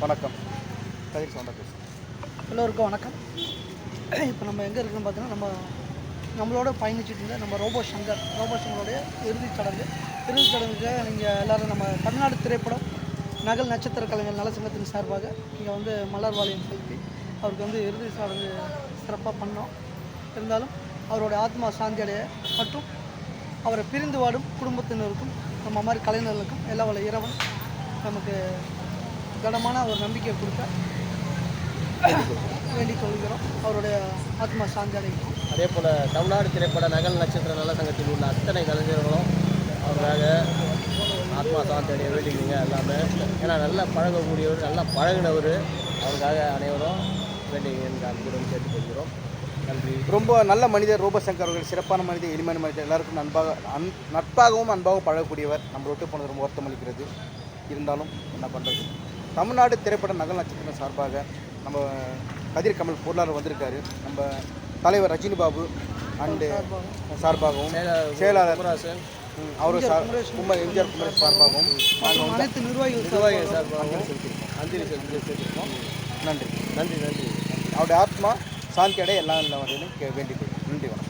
வணக்கம். கதிர் சவுண்டா பேசுகிறேன் எல்லோருக்கும் வணக்கம். இப்போ நம்ம எங்கே இருக்குன்னு பார்த்தீங்கன்னா நம்ம நம்மளோட பயணிச்சுட்டு இருந்த நம்ம ரோபோ சங்கர் ரோபோ சங்கருடைய இறுதிச் சடங்கு. இறுதிச் சடங்குக்கு நீங்கள் எல்லோரும் நம்ம தமிழ்நாடு திரைப்படம் நகல் நட்சத்திர கலைஞர் நலசங்கத்தின் சார்பாக இங்கே வந்து மலர் வாலியம் செலுத்தி அவருக்கு வந்து இறுதி சடங்கு சிறப்பாக பண்ணோம். இருந்தாலும் அவருடைய ஆத்மா சாந்தி அடைய மற்றும் அவரை பிரிந்து வாடும் குடும்பத்தினருக்கும் நம்ம மாதிரி கலைஞர்களுக்கும் எல்லா வள இறைவன் நமக்கு திடமான ஒரு நம்பிக்கை கொடுக்க வேண்டிக் கொள்கிறோம். அவருடைய ஆத்மா சாந்தி அடையும் அதே போல் தமிழ்நாடு திரைப்பட நகல் நட்சத்திர நல சங்கத்தில் உள்ள அத்தனை கலைஞர்களும் அவருக்காக ஆத்மா சாந்தி அடைய வேண்டிக்கிறீங்க எல்லாமே. ஏன்னா நல்லா பழகக்கூடியவர் நல்லா பழகினவர் அவருக்காக அனைவரும் வேண்டிங்க என்று அன்புடன் கேட்டுக்கொள்கிறோம் நன்றி. ரொம்ப நல்ல மனிதர் ரோபசங்கர் அவர்கள் சிறப்பான மனிதர் எளிமையான மனிதர். எல்லாருக்கும் நண்பாக அன் நட்பாகவும் அன்பாகவும் பழகக்கூடியவர். நம்ம விட்டு போனது ரொம்ப வருத்தம் அளிக்கிறது இருந்தாலும் என்ன பண்ணுறது தமிழ்நாடு திரைப்பட நகல் நட்சத்திரம் சார்பாக நம்ம கதிர் கமல் பொருளாளர் வந்திருக்காரு. நம்ம தலைவர் ரஜினி பாபு அண்டு சார்பாகவும் செயலாளர் அவரு சார் குமார் எம்ஜிஆர் குமரேஷ் சார்பாகவும் நாங்கள் அனைத்து நிர்வாகிகள் நிர்வாகிகள் சார்பாகவும் சேர்த்துருக்கோம் நன்றி. நன்றி நன்றி. அவருடைய ஆத்மா சாந்தி அடைய எல்லா வகையிலும் வேண்டிக் கொள்கிறேன்.